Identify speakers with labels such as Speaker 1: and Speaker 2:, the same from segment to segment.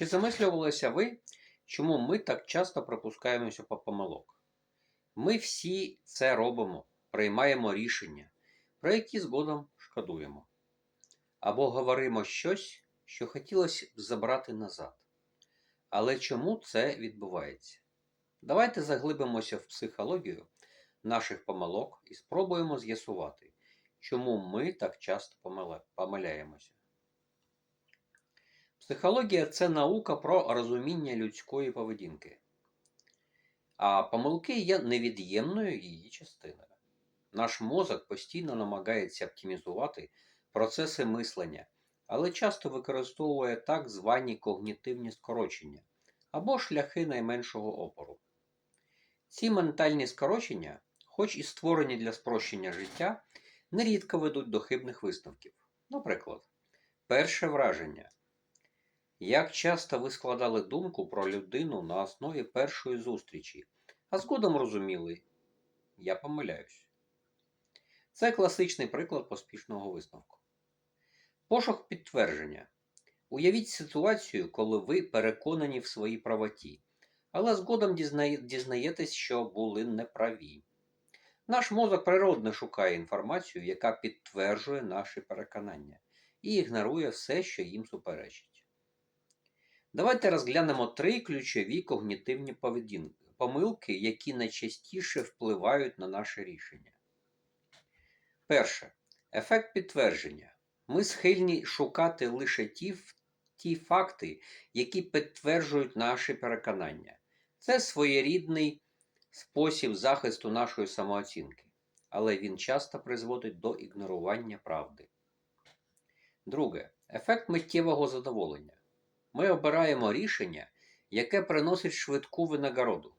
Speaker 1: Чи замислювалися ви, чому ми так часто пропускаємося по помилок? Ми всі це робимо, приймаємо рішення, про які згодом шкодуємо. Або говоримо щось, що хотілося б забрати назад. Але чому це відбувається? Давайте заглибимося в психологію наших помилок і спробуємо з'ясувати, чому ми так часто помиляємося. Психологія це наука про розуміння людської поведінки. А помилки є невід'ємною її частиною. Наш мозок постійно намагається оптимізувати процеси мислення, але часто використовує так звані когнітивні скорочення або шляхи найменшого опору. Ці ментальні скорочення, хоч і створені для спрощення життя, нерідко ведуть до хибних висновків. Наприклад, перше враження. Як часто ви складали думку про людину на основі першої зустрічі, а згодом розуміли, я помиляюсь. Це класичний приклад поспішного висновку. Пошук підтвердження. Уявіть ситуацію, коли ви переконані в своїй правоті, але згодом дізнає- дізнаєтесь, що були неправі. Наш мозок природно шукає інформацію, яка підтверджує наші переконання, і ігнорує все, що їм суперечить. Давайте розглянемо три ключові когнітивні помилки, які найчастіше впливають на наше рішення. Перше. Ефект підтвердження. Ми схильні шукати лише ті, ті факти, які підтверджують наші переконання. Це своєрідний спосіб захисту нашої самооцінки, але він часто призводить до ігнорування правди. Друге. Ефект миттєвого задоволення. Ми обираємо рішення, яке приносить швидку винагороду,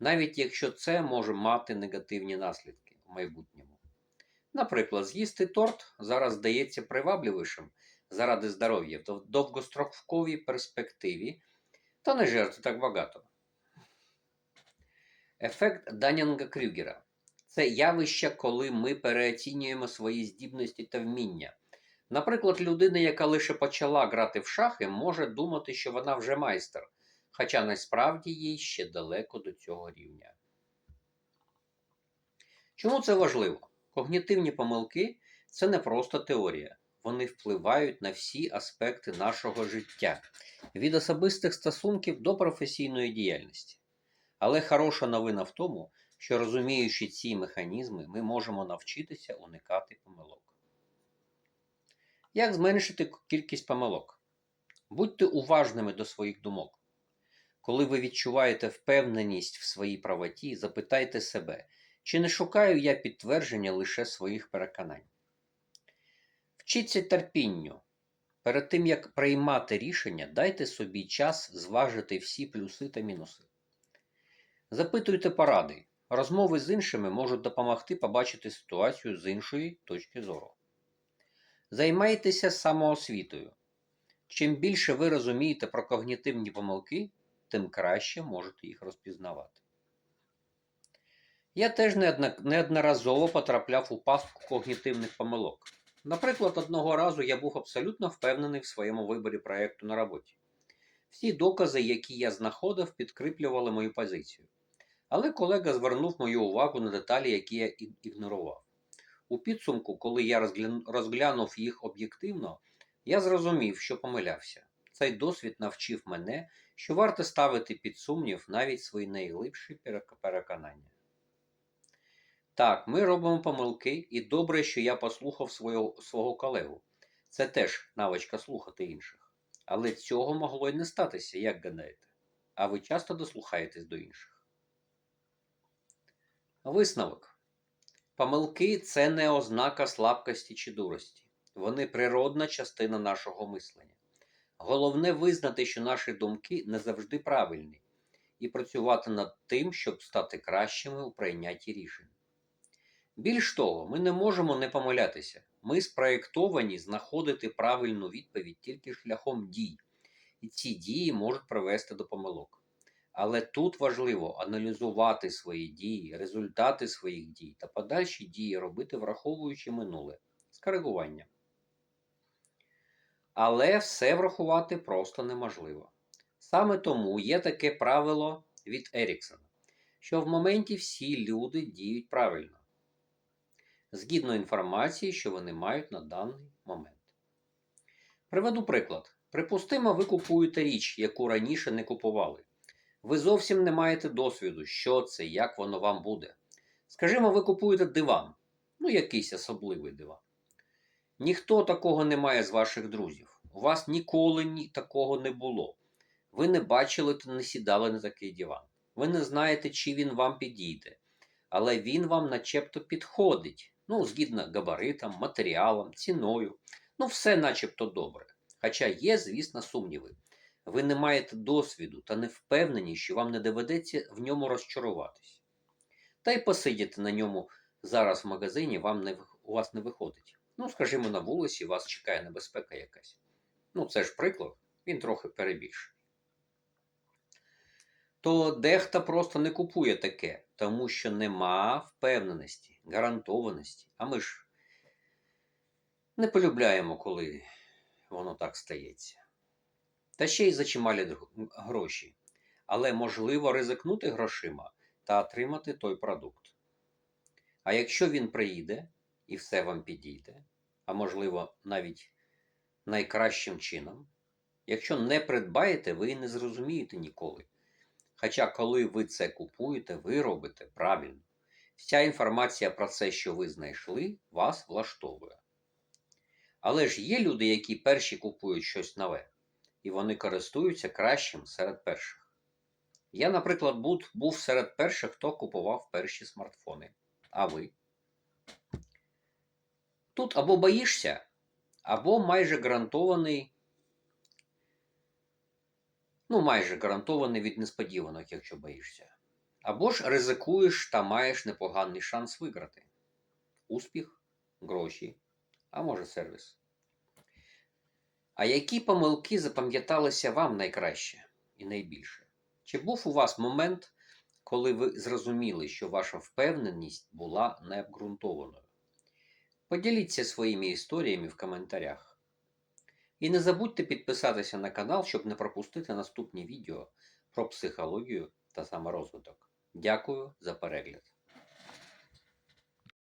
Speaker 1: навіть якщо це може мати негативні наслідки в майбутньому. Наприклад, з'їсти торт зараз здається привабливішим заради здоров'я в дов- довгостроковій перспективі, та не жерти так багато. Ефект Данінга Крюгера це явище, коли ми переоцінюємо свої здібності та вміння. Наприклад, людина, яка лише почала грати в шахи, може думати, що вона вже майстер, хоча насправді їй ще далеко до цього рівня. Чому це важливо? Когнітивні помилки це не просто теорія. Вони впливають на всі аспекти нашого життя, від особистих стосунків до професійної діяльності. Але хороша новина в тому, що розуміючи ці механізми, ми можемо навчитися уникати помилок. Як зменшити кількість помилок? Будьте уважними до своїх думок. Коли ви відчуваєте впевненість в своїй правоті, запитайте себе, чи не шукаю я підтвердження лише своїх переконань. Вчіться терпінню. Перед тим, як приймати рішення, дайте собі час зважити всі плюси та мінуси. Запитуйте поради. Розмови з іншими можуть допомогти побачити ситуацію з іншої точки зору. Займайтеся самоосвітою. Чим більше ви розумієте про когнітивні помилки, тим краще можете їх розпізнавати. Я теж неодноразово потрапляв у пастку когнітивних помилок. Наприклад, одного разу я був абсолютно впевнений в своєму виборі проєкту на роботі. Всі докази, які я знаходив, підкріплювали мою позицію. Але колега звернув мою увагу на деталі, які я ігнорував. У підсумку, коли я розглянув їх об'єктивно, я зрозумів, що помилявся. Цей досвід навчив мене, що варто ставити під сумнів навіть свої найглибші переконання. Так, ми робимо помилки, і добре, що я послухав свого, свого колегу. Це теж навичка слухати інших. Але цього могло й не статися, як гадаєте. А ви часто дослухаєтесь до інших. Висновок. Помилки це не ознака слабкості чи дурості. Вони природна частина нашого мислення. Головне визнати, що наші думки не завжди правильні, і працювати над тим, щоб стати кращими у прийнятті рішень. Більш того, ми не можемо не помилятися. Ми спроєктовані знаходити правильну відповідь тільки шляхом дій, і ці дії можуть привести до помилок. Але тут важливо аналізувати свої дії, результати своїх дій та подальші дії робити, враховуючи минуле з коригуванням. Але все врахувати просто неможливо. Саме тому є таке правило від Еріксона, що в моменті всі люди діють правильно, згідно інформації, що вони мають на даний момент. Приведу приклад. Припустимо, ви купуєте річ, яку раніше не купували. Ви зовсім не маєте досвіду, що це, як воно вам буде. Скажімо, ви купуєте диван, ну якийсь особливий диван. Ніхто такого не має з ваших друзів. У вас ніколи ні такого не було. Ви не бачили та не сідали на такий диван. Ви не знаєте, чи він вам підійде. Але він вам начебто підходить. Ну, згідно габаритам, матеріалам, ціною. Ну, все начебто добре. Хоча є, звісно, сумніви. Ви не маєте досвіду та не впевнені, що вам не доведеться в ньому розчаруватись. Та й посидіти на ньому зараз в магазині вам не, у вас не виходить. Ну, скажімо, на вулиці вас чекає небезпека якась. Ну, це ж приклад, він трохи перебільшений. То дехто просто не купує таке, тому що нема впевненості, гарантованості. А ми ж не полюбляємо, коли воно так стається. Та ще й за чималі гроші. Але можливо ризикнути грошима та отримати той продукт. А якщо він приїде і все вам підійде, а можливо навіть найкращим чином, якщо не придбаєте, ви і не зрозумієте ніколи. Хоча, коли ви це купуєте, ви робите правильно. Вся інформація про це, що ви знайшли, вас влаштовує. Але ж є люди, які перші купують щось нове, і вони користуються кращим серед перших. Я, наприклад, був, серед перших, хто купував перші смартфони. А ви? Тут або боїшся, або майже гарантований, ну, майже гарантований від несподіванок, якщо боїшся. Або ж ризикуєш та маєш непоганий шанс виграти. Успіх, гроші, а може сервіс. А які помилки запам'яталися вам найкраще і найбільше? Чи був у вас момент, коли ви зрозуміли, що ваша впевненість була необґрунтованою? Поділіться своїми історіями в коментарях. І не забудьте підписатися на канал, щоб не пропустити наступні відео про психологію та саморозвиток. Дякую за перегляд!